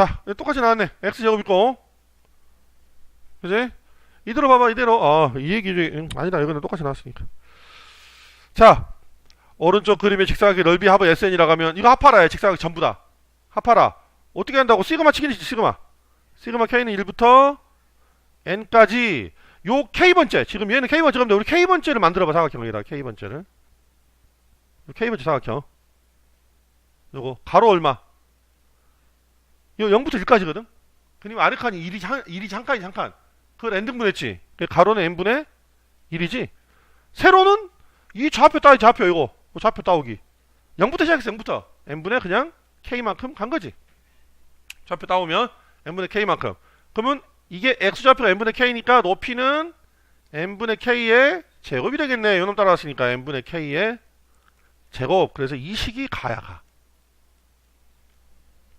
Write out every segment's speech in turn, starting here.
자 똑같이 나왔네. X제곱 있고 그지? 이대로 봐봐 이대로. 아 이 얘기 음, 아니다. 이거는 똑같이 나왔으니까. 자 오른쪽 그림의 직사각의 넓이 합은 SN이라고 하면 이거 합하라야 직사각 전부 다. 합하라. 어떻게 한다고? 시그마 치기지 시그마. 시그마 K는 1부터 N까지. 요 K번째. 지금 얘는 K번째 그런데 우리 K번째를 만들어봐 사각형에다 K번째를. 요 K번째 사각형. 요거 가로 얼마 요 0부터 1까지거든? 그러면 아래 칸이 1이 한, 1이 잠깐이 잠깐 그걸 n등분 했지. 그 가로는 n분의 1이지. 세로는 이 좌표 따위 좌표 이거. 뭐 좌표 따오기. 0부터 시작했어 0부터. n분의 그냥 k만큼 간 거지. 좌표 따오면 n분의 k만큼. 그러면 이게 x좌표가 n분의 k니까 높이는 n분의 k의 제곱이 되겠네. 요놈 따라왔으니까 n분의 k의 제곱. 그래서 이 식이 가야 가.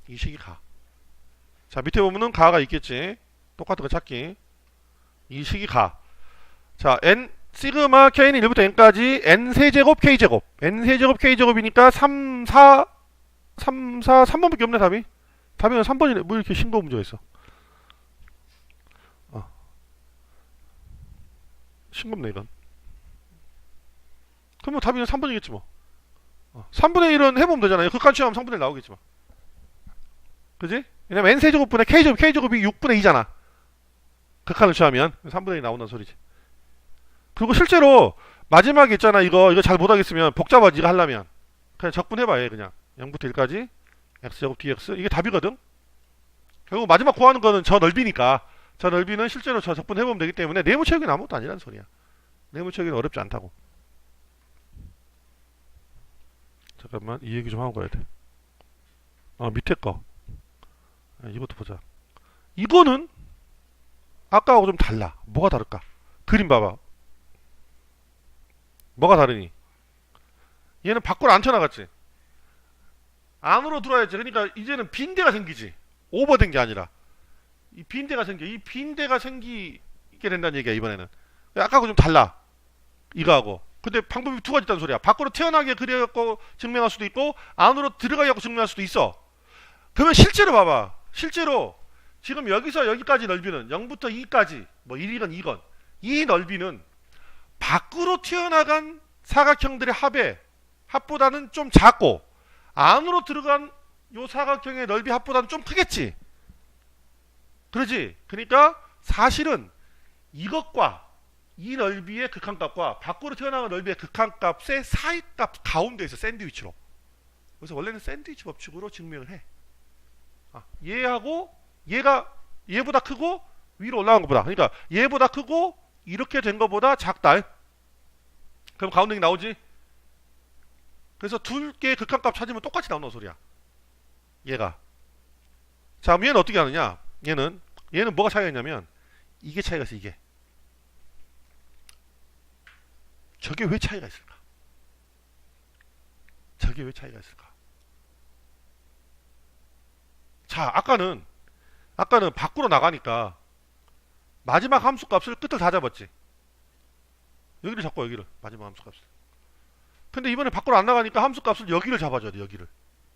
이 식이 가. 자 밑에 보면은 가가 있겠지. 똑같은 거 찾기. 이 식이 가. 자 n 시그마 k는 1부터 n까지 n 세제곱 k제곱. N 세제곱 k제곱이니까 3 4 3 4 3번밖에 없네 답이. 답이 3번이네. 뭐 이렇게 싱거운 문제가 있어? 어. 싱겁네 이건. 그러면 답이 3번이겠지 뭐. 어. 3분의 1은 해보면 되잖아요. 극한 취하면 3분의 1 나오겠지 뭐 그지? 왜냐면 n세제곱분의 k제곱 k제곱이 6분의 2잖아. 극한을 취하면. 3분의 1이 나온다는 소리지. 그리고 실제로 마지막에 있잖아 이거 이거 잘 못하겠으면 복잡하지 이거 하려면. 그냥 적분해봐 얘 그냥. 0부터 1까지? X제곱 dx 이게 답이거든? 결국 마지막 구하는 거는 저 넓이니까. 저 넓이는 실제로 저 적분해보면 되기 때문에 네모 채우기는 아무것도 아니라는 소리야. 네모 채우기는 어렵지 않다고. 잠깐만 이 얘기 좀 하고 가야 돼아 밑에 거. 아, 이것도 보자 이거는 아까하고 좀 달라 뭐가 다를까 그림 봐봐 뭐가 다르니? 얘는 밖으로 안 쳐나갔지. 안으로 들어와야지. 그러니까 이제는 빈대가 생기지. 오버된 게 아니라 이 빈대가 생겨. 이 빈대가 생기게 된다는 얘기야 이번에는. 아까하고 좀 달라. 이거하고. 근데 방법이 두 가지 있다는 소리야. 밖으로 태어나게 그려갖고 증명할 수도 있고 안으로 들어가게 증명할 수도 있어. 그러면 실제로 봐봐. 실제로 지금 여기서 여기까지 넓이는 0부터 2까지 뭐 1이건 2건 이 넓이는 밖으로 튀어나간 사각형들의 합의 합보다는 좀 작고 안으로 들어간 요 사각형의 넓이 합보다는 좀 크겠지. 그러지. 그러니까 사실은 이것과 이 넓이의 극한값과 밖으로 튀어나간 넓이의 극한값의 사이값 가운데 있어 샌드위치로. 그래서 원래는 샌드위치 법칙으로 증명을 해. 아, 얘하고 얘가 얘보다 크고 위로 올라간 것보다. 그러니까 얘보다 크고 이렇게 된 것보다 작다. 그럼 가운데 나오지? 그래서 둘 개의 극한값 찾으면 똑같이 나오는 소리야. 얘가. 자, 그럼 얘는 어떻게 하느냐? 얘는 얘는 뭐가 차이가 있냐면 이게 차이가 있어, 이게. 저게 왜 차이가 있을까? 저게 왜 차이가 있을까? 자, 아까는 아까는 밖으로 나가니까 마지막 함수 값을 끝을 다 잡았지. 여기를 잡고 여기를 마지막 함수 값을. 근데 이번에 밖으로 안 나가니까 함수 값을 여기를 잡아줘야 돼 여기를.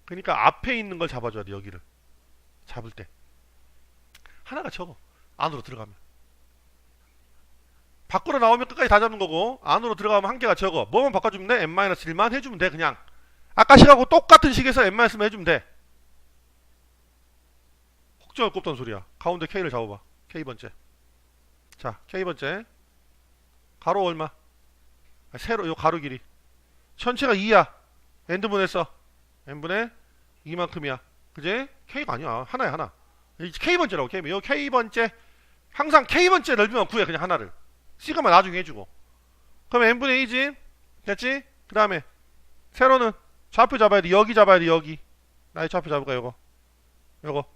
그러니까 앞에 있는 걸 잡아줘야 돼 여기를. 잡을 때. 하나가 적어. 안으로 들어가면. 밖으로 나오면 끝까지 다 잡는 거고 안으로 들어가면 한 개가 적어. 뭐만 바꿔주면 돼? n-1만 해주면 돼 그냥. 아까 식하고 똑같은 식에서 n-1만 해주면 돼. 거 없다는 소리야. 가운데 k를 잡아봐. k번째. 자, K번째. 가로 얼마? 아, 세로, 요 가로 길이. 전체가 2야. n분의 써. n분의 2만큼이야. 그지? K가 아니야. 하나야, 하나. K번째라고, K. 요 K번째. 항상 K번째 넓이만 구해, 그냥 하나를. C가만 나중에 해주고. 그럼 n분의 2지? 됐지? 그 다음에, 세로는 좌표 잡아야 돼. 여기 잡아야 돼, 여기. 나의 좌표 잡을까, 요거. 요거.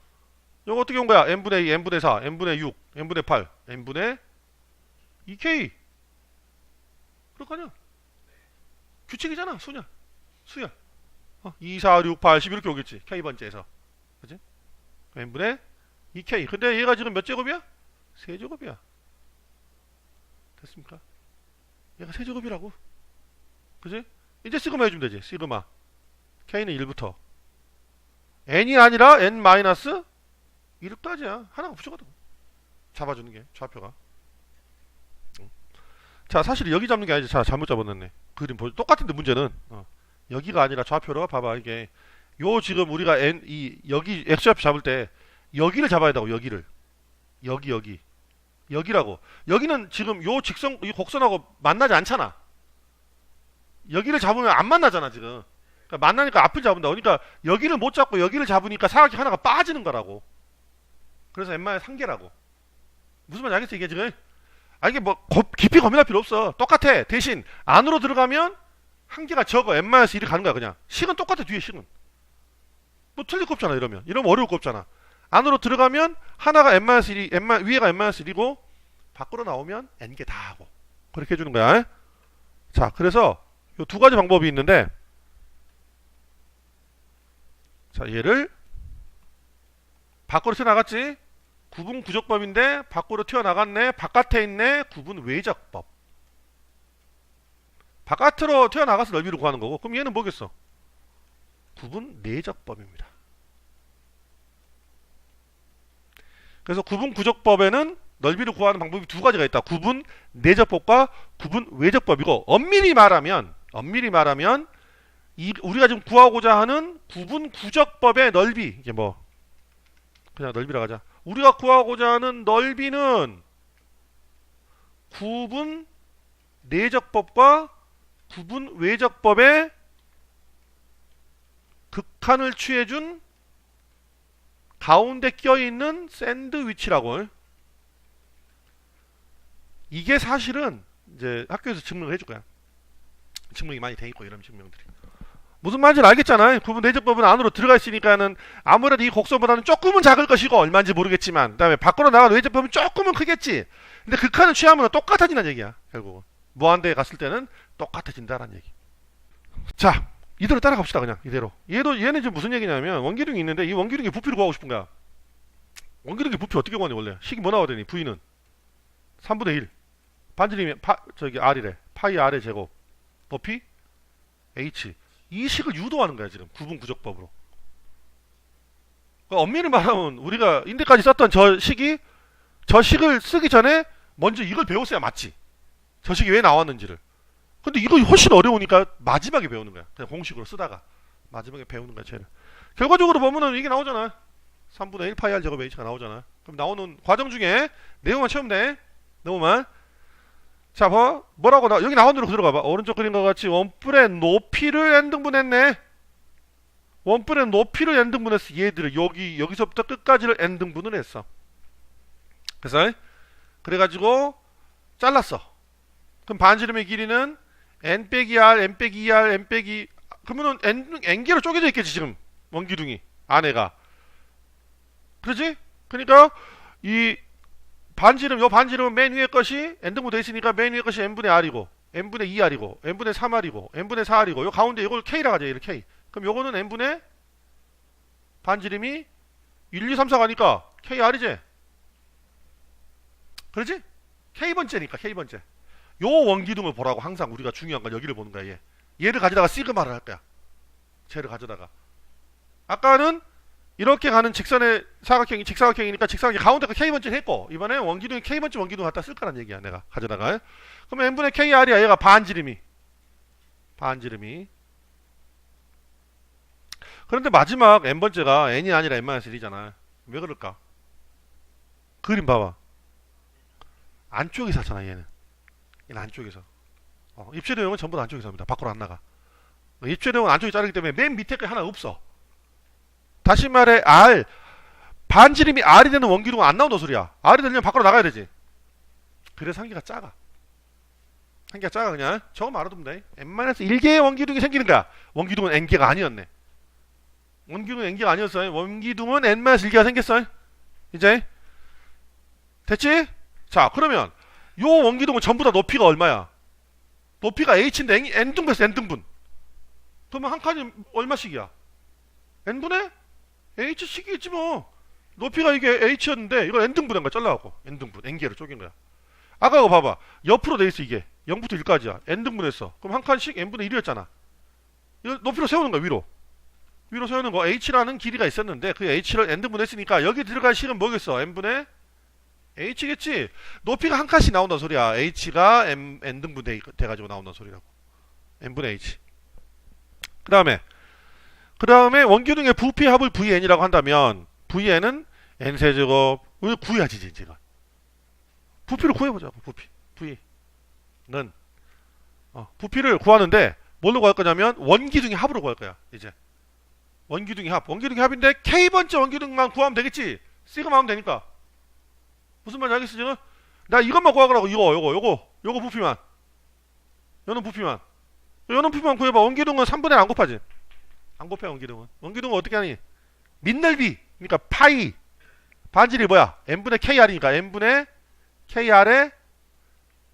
요거 어떻게 온 거야? n분의 2, n분의 4, n분의 6, n분의 8, n분의 2k. 그럴 거 아니야? 규칙이잖아, 수냐. 수야. 어, 2, 4, 6, 8, 10 이렇게 오겠지. k번째에서. 그지? n분의 2k. 근데 얘가 지금 몇 제곱이야? 세제곱이야. 됐습니까? 얘가 세제곱이라고. 그지? 이제 시그마 해주면 되지. 시그마. k는 1부터. n이 아니라 n 마이너스 이륙까지야. 하나가 부족하다 잡아주는 게 좌표가. 응. 자 사실 여기 잡는 게 아니지. 자 잘못 잡았네. 그림 보 똑같은데 문제는 어. 여기가 아니라 좌표로 봐봐 이게. 요 지금 우리가 n 이 여기 x좌표 잡을 때 여기를 잡아야 되고 여기를. 여기 여기. 여기라고. 여기는 지금 요 직선 이 곡선하고 만나지 않잖아. 여기를 잡으면 안 만나잖아 지금. 그러니까 만나니까 앞을 잡은다 그러니까 여기를 못 잡고 여기를 잡으니까 사각형 하나가 빠지는 거라고 그래서 웬만하면 상계라고. 무슨 말인지 알겠어 이게 지금? 아 이게 뭐 거- 깊이 고민할 필요 없어. 똑같아. 대신 안으로 들어가면 한 개가 적어. n-1이 가는 거야 그냥. 식은 똑같아 뒤에 식은. 뭐 틀릴 거 없잖아 이러면. 이러면 어려울 거 없잖아. 안으로 들어가면 하나가 n-1이 n 위에가 n-1이고 밖으로 나오면 n개 다 하고. 그렇게 해주는 거야. 자 그래서 요두 가지 방법이 있는데 자 얘를 밖으로 튀어나갔지? 구분 구적법인데 밖으로 튀어나갔네 바깥에 있네 구분 외적법. 바깥으로 튀어나가서 넓이를 구하는 거고 그럼 얘는 뭐겠어? 구분 내적법입니다. 그래서 구분 구적법에는 넓이를 구하는 방법이 두 가지가 있다. 구분 내적법과 구분 외적법이고 엄밀히 말하면 엄밀히 말하면 이 우리가 지금 구하고자 하는 구분 구적법의 넓이 이게 뭐 그냥 넓이라 하자. 우리가 구하고자 하는 넓이는 구분 내적법과 구분 외적법의 극한을 취해준 가운데 껴있는 샌드위치라고. 이게 사실은 이제 학교에서 증명을 해줄 거야. 증명이 많이 돼 있고 이런 증명들이 무슨 말인지 알겠잖아요 구분 내적법은 안으로 들어가 있으니까는 아무래도 이 곡선보다는 조금은 작을 것이고 얼마인지 모르겠지만 그다음에 밖으로 나간 외적법은 조금은 크겠지. 근데 극한을 취하면 똑같아진다는 얘기야 결국은. 무한대에 갔을 때는 똑같아진다라는 얘기. 자 이대로 따라갑시다 그냥 이대로. 얘도 얘는 지금 무슨 얘기냐면 원기둥이 있는데 이 원기둥의 부피를 구하고 싶은 거야. 원기둥의 부피 어떻게 구하니 원래? 식이 뭐 나와야 되니 V는? 3분의 1 반지름이 파 저기 R이래. 파이 R의 제곱. 높이 H 이 식을 유도하는 거야 지금. 구분 구적법으로. 그러니까 엄밀히 말하면 우리가 인데까지 썼던 저 식이 저 식을 쓰기 전에 먼저 이걸 배웠어야 맞지. 저 식이 왜 나왔는지를. 근데 이거 훨씬 어려우니까 마지막에 배우는 거야. 그냥 공식으로 쓰다가. 마지막에 배우는 거야 쟤는 결과적으로 보면은 이게 나오잖아. 3분의 1 파이 R 제곱 H가 나오잖아. 그럼 나오는 과정 중에 내용만 채우면 돼. 내용만 자, 봐. 뭐라고 나 여기 나온 대로 들어가 봐. 오른쪽 그림과 같이 원뿔의 높이를 n등분했네. 원뿔의 높이를 n등분했어. 얘들을 여기 여기서부터 끝까지를 n등분을 했어. 그래서 그래 가지고 잘랐어. 그럼 반지름의 길이는 n 빼기 r, n 빼기 2r, n 빼기 그러면은 n n개로 쪼개져 있겠지, 지금. 원기둥이 안에가. 그러지? 그러니까 이 반지름 요 반지름은 맨 위에 것이 n등분 돼 있으니까 맨 위에 것이 n분의 r이고 n분의 2r이고 n분의 3r이고 n분의 4r이고 요 가운데 이걸 k라 하자 얘를 k. 그럼 요거는 n분의 반지름이 1, 2, 3, 4 가니까 kr이지? 그러지? k번째니까 k번째. 요 원기둥을 보라고 항상 우리가 중요한 건 여기를 보는 거야 얘. 얘를 가져다가 시그마를 할 거야 쟤를 가져다가. 아까는 이렇게 가는 직선의 사각형이 직사각형이니까 직사각형 가운데가 K번째 했고 이번에 원기둥이 K번째 원기둥 갖다 쓸 거란 얘기야 내가 가져다가 그럼 n분의 KR이야 얘가 반지름이. 반지름이. 그런데 마지막 n번째가 n이 아니라 n-1이잖아. 왜 그럴까? 그림 봐봐. 안쪽에서 하잖아 얘는. 얘는 안쪽에서. 어, 입체 내용은 전부 다 안쪽에서 합니다. 밖으로 안 나가. 입체 내용은 안쪽에 자르기 때문에 맨 밑에 게 하나 없어 다시 말해 R 반지름이 R이 되는 원기둥은 안 나온다 소리야. R이 되려면 밖으로 나가야 되지. 그래서 한개가 작아. 한개가 작아 그냥. 저거 말아두면 돼 n-1개의 원기둥이 생기는 거야. 원기둥은 n개가 아니었네. 원기둥은 n개가 아니었어. 원기둥은 n-1개가 생겼어. 이제? 됐지? 자 그러면 요 원기둥은 전부 다 높이가 얼마야? 높이가 h인데 n등분에서 n등분. 그러면 한 칸이 얼마씩이야? N분의 h씩이겠지 뭐 높이가 이게 h였는데 이걸 n등분한 거야 잘라갖고 n등분 n개로 쪼갠 거야 아까 그거 봐봐 옆으로 돼 있어 이게 0부터 1까지야 n등분했어 그럼 한 칸씩 n분의 1이었잖아 이걸 높이로 세우는 거야 위로 위로 세우는 거 h라는 길이가 있었는데 그 h를 n등분 했으니까 여기 들어갈 식은 뭐겠어? n분의 h겠지. 높이가 한 칸씩 나온다 소리야. h가 m n등분 돼, 돼가지고 나온다 소리라고. n분의 h. 그 다음에 그 다음에 원기둥의 부피 합을 vn이라고 한다면 vn은 n 세 제곱 을 구해야지 제가. 부피를 구해보자고 부피. v는 어, 부피를 구하는데 뭘로 구할 거냐면 원기둥의 합으로 구할 거야 이제. 원기둥의 합. 원기둥의 합인데 k번째 원기둥만 구하면 되겠지. 시그마 하면 되니까. 무슨 말인지 알겠어 지금? 나 이것만 구하라고 이거 요거 요거 요거 부피만. 요는 부피만. 요는 부피만 구해봐. 원기둥은 3분의 1 안 곱하지. 안 곱해 원기둥은. 원기둥은 어떻게 하니? 민넓이. 그러니까 파이. 반지름이 뭐야? n분의 kr이니까 n분의 kr의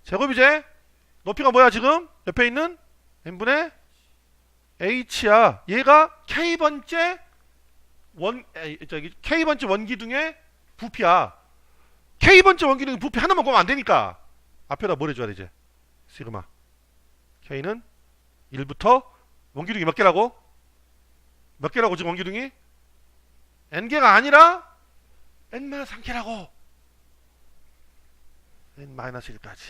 제곱이제. 높이가 뭐야 지금? 옆에 있는 n분의 h야. 얘가 k번째 원 에이, 저기 k번째 원기둥의 부피야. k번째 원기둥의 부피 하나만 구하면 안 되니까 앞에다 뭘 해줘야 되지? 시그마. k는 1부터 원기둥이 몇 개라고? 몇 개라고 지금 원기둥이? n개가 아니라 n-3개라고. n-1까지.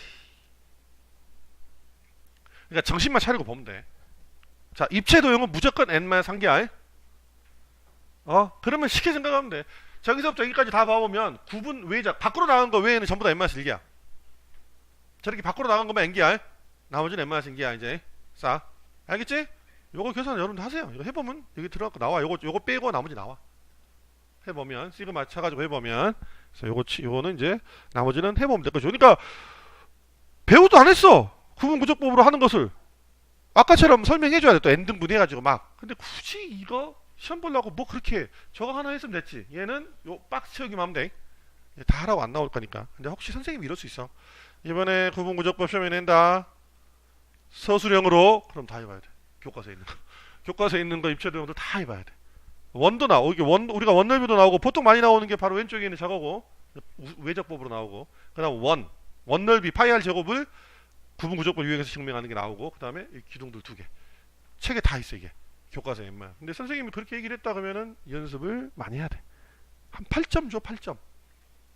그러니까 정신만 차리고 보면 돼. 자, 입체 도형은 무조건 n-3개야. 어? 그러면 쉽게 생각하면 돼. 저기서부터 여기까지 다 봐보면 구분 외자 밖으로 나간 거 외에는 전부 다 n-1개야. 저렇게 밖으로 나간 거면 n개야. 나머지는 n-1개야 이제. 싸. 알겠지? 요거 계산 여러분들 하세요. 이거 해보면 여기 들어가고 나와. 요거 요거 빼고 나머지 나와. 해보면 시그마 쳐가지고 해보면 그래서 요거 치- 요거는 이제 나머지는 해보면 될 거죠. 그러니까 배우도 안 했어. 구분 구조법으로 하는 것을 아까처럼 설명해줘야 돼. 또 n등분 해가지고 막. 근데 굳이 이거 시험 보려고 뭐 그렇게 저거 하나 했으면 됐지. 얘는 요 박스 채우기만 하면 돼. 얘다 하라고 안 나올 거니까. 근데 혹시 선생님이 이럴 수 있어. 이번에 구분 구조법 시험에 낸다. 서술형으로 그럼 다 해봐야 돼. 교과서에 있는 거. 교과서에 있는 거 입체 도형도 다 해봐야 돼. 원도 나오고 이게 원 우리가 원넓이도 나오고 보통 많이 나오는 게 바로 왼쪽에 있는 우- 외적법으로 나오고 그다음 원 원넓이 파이 r 제곱을 구분 구조법 유형에서 증명하는 게 나오고 그다음에 이 기둥들 두 개. 책에 다 있어 이게. 교과서에만. 근데 선생님이 그렇게 얘기를 했다 그러면은 연습을 많이 해야 돼. 한 8점 줘 8점.